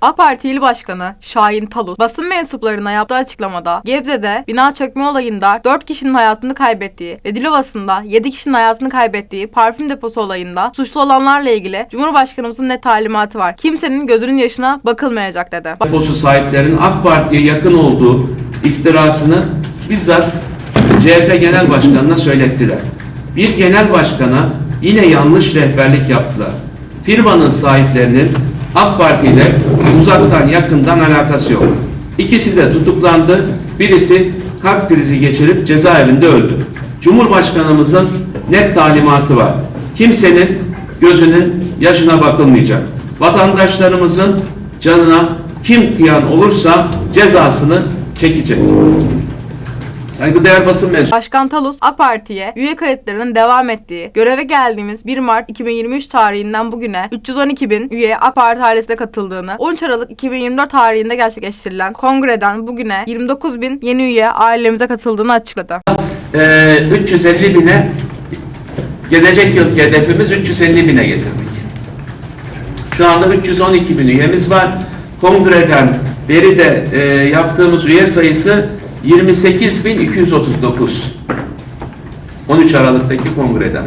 AK Parti İl Başkanı Şahin Talus basın mensuplarına yaptığı açıklamada Gebze'de bina çökme olayında 4 kişinin hayatını kaybettiği ve Dilovası'nda 7 kişinin hayatını kaybettiği parfüm deposu olayında suçlu olanlarla ilgili Cumhurbaşkanımızın net talimatı var. Kimsenin gözünün yaşına bakılmayacak dedi. deposu sahiplerinin AK Parti'ye yakın olduğu iftirasını bizzat CHP Genel Başkanı'na söylettiler. Bir genel başkana yine yanlış rehberlik yaptılar. Firmanın sahiplerinin AK Parti ile uzaktan yakından alakası yok. İkisi de tutuklandı. Birisi kalp krizi geçirip cezaevinde öldü. Cumhurbaşkanımızın net talimatı var. Kimsenin gözünün yaşına bakılmayacak. Vatandaşlarımızın canına kim kıyan olursa cezasını çekecek. Saygıdeğer basın mensubu. Başkan Talus AK Parti'ye üye kayıtlarının devam ettiği, göreve geldiğimiz 1 Mart 2023 tarihinden bugüne 312 bin üye AK Parti ailesine katıldığını, 13 Aralık 2024 tarihinde gerçekleştirilen kongreden bugüne 29 bin yeni üye ailemize katıldığını açıkladı. Ee, 350 bine gelecek yılki hedefimiz 350 bine getirdik. Şu anda 312 bin üyemiz var. Kongreden beri de e, yaptığımız üye sayısı 28.239. 13 Aralık'taki kongreden.